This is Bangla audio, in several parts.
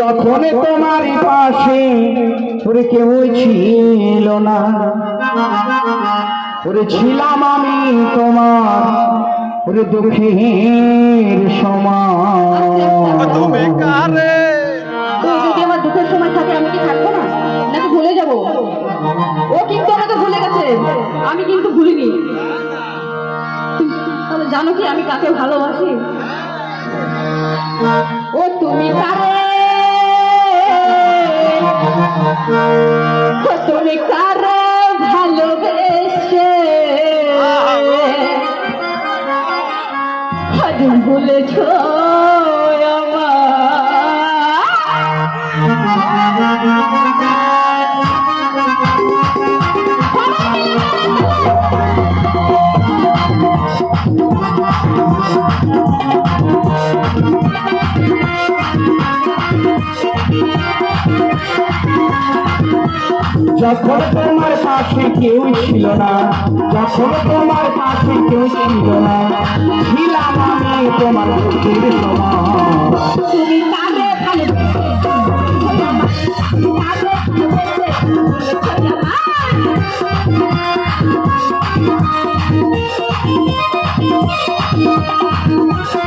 তখন তোমার পাশে ওরে কেউ ছিল না। ওরে ছিলাম আমি তোমার ওরে দুঃখের সময়। তুই যদি আমার দুঃখের সময় থাকে আমি কি থাকব না? নাকি ভুলে যাব? ও কিন্তু আমাকে ভুলে গেছে। আমি কিন্তু ভুলিনি। জানো কি আমি কাকে ভালোবাসি? ও তুমি কারে? ও তুমি কারে ভালোবেসে? ভুলেছো ভুলেছ? যখন তোমার পাশে কেউ ছিল না, যখন তোমার পাশে কেউ ছিল না, ছিলাম আমি তোমার দুঃখের তুমি কারে ভালোবেসে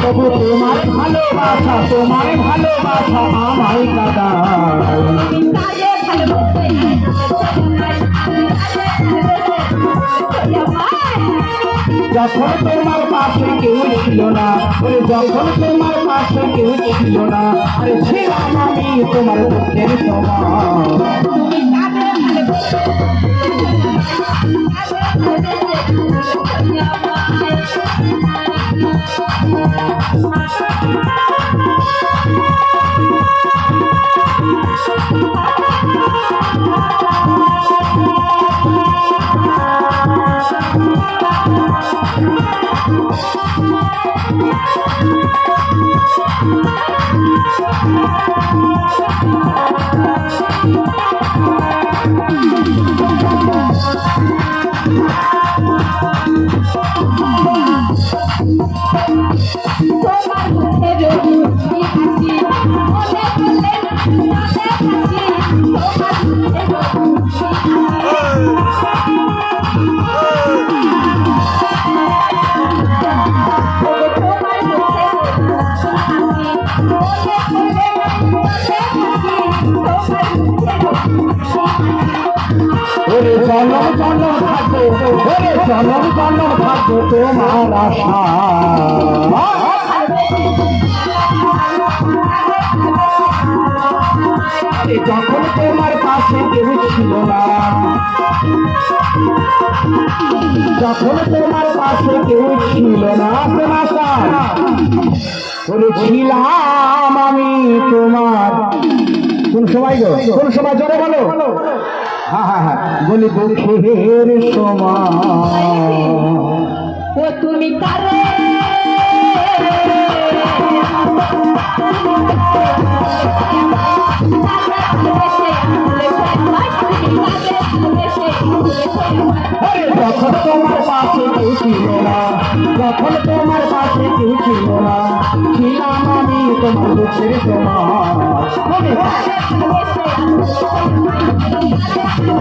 তবু তোমার ভালোবাসা তোমার ভালোবাসা আমায় কাদা যখন তোমার পাশে কেউ ছিল না ওরে যখন তোমার পাশে কেউ ছিল না, আরে আমি তোমার দুঃখের সময় তোমার জনম জনম থাকো ওরে জনম জনম থাকো যখন তোমার পাশে কেউ ছিল না যখন তোমার পাশে কেউ ছিল না ছিলাম আমি তোমার কোন সময় গো? কোন সময় জোরে বলো? বলি দুঃখের সময়। ও তুমি আরে যখন তোমার পাশে কেউ ছিল না যখন তোমার পাশে কেউ ছিল না ছিলাম আমি তোমার দুঃখের সময়।